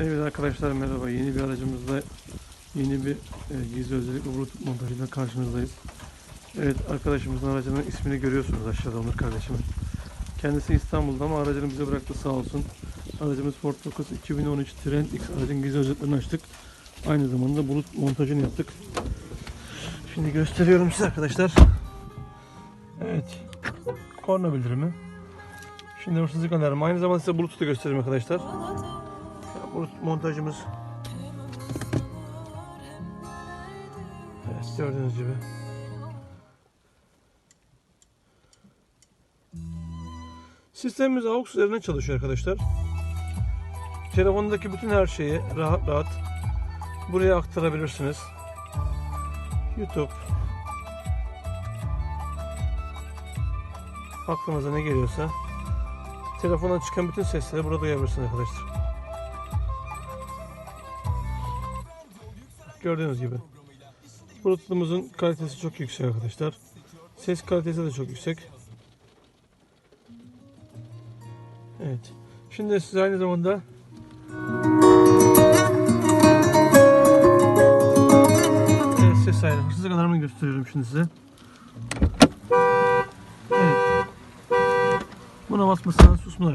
Evet arkadaşlar merhaba. Yeni bir aracımızda yeni bir e, gizli özellik Bluetooth montajıyla karşınızdayız. Evet arkadaşımızın aracının ismini görüyorsunuz aşağıda Onur kardeşimin. Kendisi İstanbul'da ama aracını bize bıraktı sağ olsun. Aracımız Ford Focus 2013 Trend X aracın gizli özelliklerini açtık. Aynı zamanda bulut montajını yaptık. Şimdi gösteriyorum size arkadaşlar. Evet. Korna bildirimi. Şimdi hırsızlık alarmı. Aynı zamanda size Bluetooth'u göstereyim arkadaşlar. Montajımız. Evet gördüğünüz gibi. Sistemimiz AUX üzerinden çalışıyor arkadaşlar. Telefondaki bütün her şeyi rahat rahat buraya aktarabilirsiniz. YouTube aklınıza ne geliyorsa telefondan çıkan bütün sesleri burada duyabilirsiniz arkadaşlar. Gördüğünüz gibi. Bluetooth'umuzun kalitesi çok yüksek arkadaşlar. Ses kalitesi de çok yüksek. Evet. Şimdi size aynı zamanda evet, ses ayarı. Hırsızlık alarmını gösteriyorum şimdi size. Evet. Buna basmasanız susma